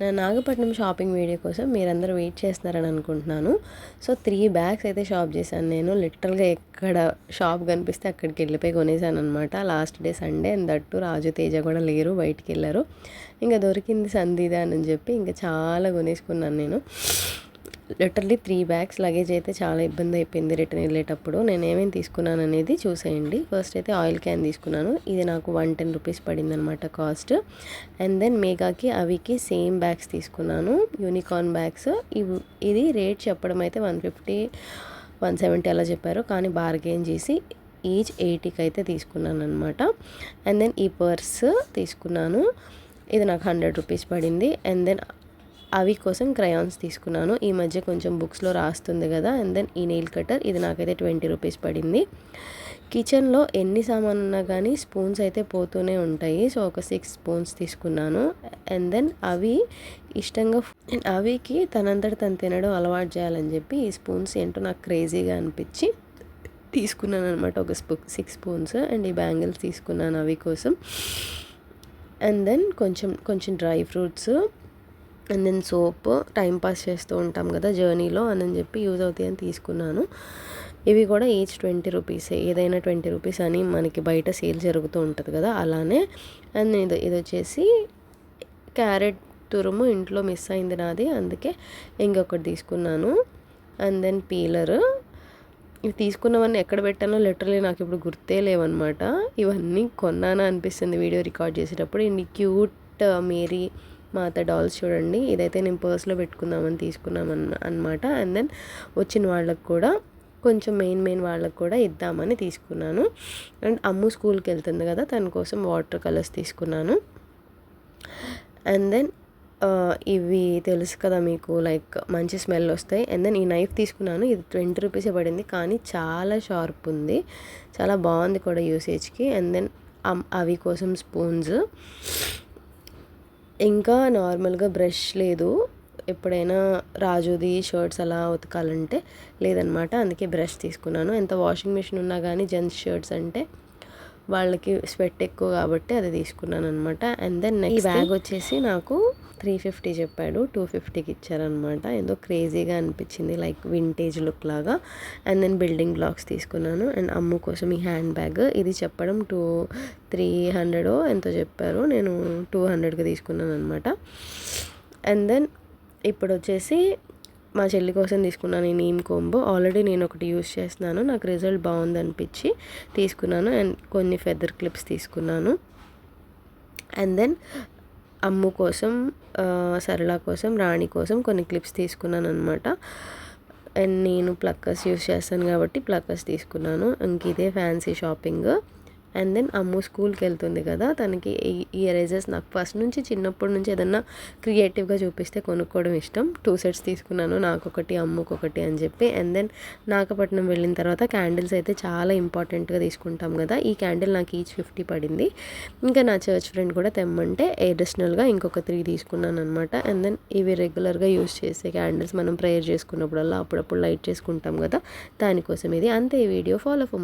నా Nagapattinam shopping video కోసం మీరందరూ వెయిట్ చేస్తున్నారని అనుకుంటున్నాను. సో త్రీ బ్యాగ్స్ అయితే షాప్ చేశాను నేను. లిటరల్గా ఎక్కడ షాప్ కనిపిస్తే అక్కడికి వెళ్ళిపోయి కొనేసాను అనమాట last day Sunday and that Raju Teja కూడా లేరు బయటికి వెళ్ళారు. ఇంకా దొరికింది సందీదా అని చెప్పి ఇంకా చాలా కొనేసుకున్నాను నేను. లిటర్లీ త్రీ బ్యాగ్స్ లగేజ్ అయితే చాలా ఇబ్బంది అయిపోయింది రిటర్న్ వెళ్ళేటప్పుడు. నేను ఏమేమి తీసుకున్నాను అనేది చూసేయండి. ఫస్ట్ అయితే ఆయిల్ క్యాన్ తీసుకున్నాను. ఇది నాకు వన్ టెన్ రూపీస్ పడింది అనమాట కాస్ట్. అండ్ దెన్ మేఘాకి అవికి సేమ్ బ్యాగ్స్ తీసుకున్నాను. Unicorn bags. ఇవి ఇది రేట్ చెప్పడం అయితే వన్ ఫిఫ్టీ వన్ సెవెంటీ అలా చెప్పారు. కానీ బార్గెయిన్ చేసి ఈచ్ ఎయిటీకి అయితే తీసుకున్నాను అనమాట అండ్ దెన్ ఈ పర్స్ తీసుకున్నాను. ఇది నాకు హండ్రెడ్ రూపీస్ పడింది. అండ్ దెన్ అవి కోసం క్రయాన్స్ తీసుకున్నాను. ఈ మధ్య కొంచెం బుక్స్లో రాస్తుంది కదా అండ్ దెన్ ఈ నెయిల్ కటర్ ఇది నాకైతే ట్వంటీ రూపీస్ పడింది. కిచెన్లో ఎన్ని సామాన్ ఉన్నా కానీ స్పూన్స్ అయితే పోతూనే ఉంటాయి. సో ఒక సిక్స్ స్పూన్స్ తీసుకున్నాను. అండ్ దెన్ అవి ఇష్టంగా అవికి తనంతట తను తినడం అలవాటు చేయాలని చెప్పి ఈ స్పూన్స్ ఏంటో నాకు క్రేజీగా అనిపించి తీసుకున్నాను అనమాట ఒక స్పూ సిక్స్ స్పూన్స్ అండ్ ఈ బ్యాంగిల్స్ తీసుకున్నాను అవి కోసం. అండ్ దెన్ కొంచెం కొంచెం dry fruits. And then soap time pass చేస్తూ ఉంటాం కదా జర్నీలో అని చెప్పి యూజ్ అవుతాయి అని తీసుకున్నాను. ఇవి కూడా ఈచ్ ట్వంటీ రూపీసే ఏదైనా ట్వంటీ రూపీస్ అని మనకి బయట సేల్ జరుగుతూ ఉంటుంది కదా అలానే. అండ్ ఇది ఇది వచ్చేసి క్యారెట్ తురుము ఇంట్లో మిస్ అయింది నాది అందుకే ఇంకొకటి తీసుకున్నాను. అండ్ దెన్ పీలర్ ఇవి తీసుకున్నవన్నీ ఎక్కడ పెట్టానో లిటరలీ నాకు ఇప్పుడు గుర్తే లేవన్నమాట. ఇవన్నీ కొన్నానా అనిపిస్తుంది వీడియో రికార్డ్ చేసేటప్పుడు. ఇన్ని క్యూట్ మేరీ మాత డాల్స్ చూడండి. ఇదైతే నేను పర్స్లో పెట్టుకుందామని తీసుకున్నాం అనమాట అండ్ దెన్ వచ్చిన వాళ్ళకు కూడా కొంచెం మెయిన్ మెయిన్ వాళ్ళకు కూడా ఇద్దామని తీసుకున్నాను. అండ్ అమ్ము స్కూల్కి వెళ్తుంది కదా తన కోసం వాటర్ కలర్స్ తీసుకున్నాను. అండ్ దెన్ ఇవి తెలుసు కదా మీకు లైక్ మంచి స్మెల్ వస్తాయి. అండ్ దెన్ ఈ నైఫ్ తీసుకున్నాను. ఇది ట్వంటీ రూపీసే పడింది కానీ చాలా షార్ప్ ఉంది. చాలా బాగుంది కూడా యూసేజ్కి. అండ్ దెన్ అవి కోసం స్పూన్స్. ఇంకా నార్మల్గా బ్రష్ లేదు. ఎప్పుడైనా రాజుది షర్ట్స్ అలా ఉతకాలంటే లేదనమాట. అందుకే బ్రష్ తీసుకున్నాను. ఎంత వాషింగ్ మిషన్ ఉన్నా కానీ జెంట్స్ షర్ట్స్ అంటే వాళ్ళకి స్వెట్ ఎక్కువ కాబట్టి అది తీసుకున్నాను అనమాట అండ్ దెన్ నెక్స్ట్ బ్యాగ్ వచ్చేసి నాకు త్రీ ఫిఫ్టీ చెప్పాడు. టూ ఫిఫ్టీకి ఇచ్చారనమాట ఏదో క్రేజీగా అనిపించింది లైక్ వింటేజ్ లుక్ లాగా. అండ్ దెన్ బిల్డింగ్ బ్లాక్స్ తీసుకున్నాను. అండ్ అమ్ము కోసం ఈ హ్యాండ్ బ్యాగ్ ఇది చెప్పడం టూ త్రీ హండ్రెడ్ ఎంతో చెప్పారు. నేను టూ హండ్రెడ్కి తీసుకున్నాను అనమాట అండ్ దెన్ ఇప్పుడు వచ్చేసి మా చెల్లి కోసం తీసుకున్నాను ఈ నీమ్ కోంబు ఆల్రెడీ నేను ఒకటి యూస్ చేస్తున్నాను. నాకు రిజల్ట్ బాగుంది అనిపించి తీసుకున్నాను. అండ్ కొన్ని ఫెదర్ క్లిప్స్ తీసుకున్నాను. అండ్ దెన్ అమ్ము కోసం సరళ కోసం రాణి కోసం కొన్ని క్లిప్స్ తీసుకున్నాను అనమాట అండ్ నేను ప్లక్కర్స్ యూస్ చేస్తాను కాబట్టి ప్లక్కర్స్ తీసుకున్నాను. ఇంక ఇదే fancy shopping. And then Ammu స్కూల్కి వెళ్తుంది కదా తనకి ఈ ఎరేజర్స్ నాకు ఫస్ట్ నుంచి చిన్నప్పటి నుంచి ఏదన్నా క్రియేటివ్గా చూపిస్తే కొనుక్కోవడం ఇష్టం. టూ సెట్స్ తీసుకున్నాను నాకు ఒకటి అమ్ముకొకటి అని చెప్పి. అండ్ దెన్ నాగపట్నం వెళ్ళిన తర్వాత క్యాండిల్స్ అయితే చాలా ఇంపార్టెంట్గా తీసుకుంటాం కదా ఈ క్యాండిల్ నాకు ఈచ్ ఫిఫ్టీ పడింది. ఇంకా నా చర్చ్ ఫ్రెండ్ కూడా తెమ్మంటే అడిషనల్గా ఇంకొక త్రీ తీసుకున్నాను అనమాట అండ్ దెన్ ఇవి రెగ్యులర్గా యూస్ చేసే క్యాండిల్స్ మనం ప్రేయర్ చేసుకున్నప్పుడల్లా అప్పుడప్పుడు లైట్ చేసుకుంటాం కదా దానికోసం ఇది. అంతే ఈ వీడియో ఫాలో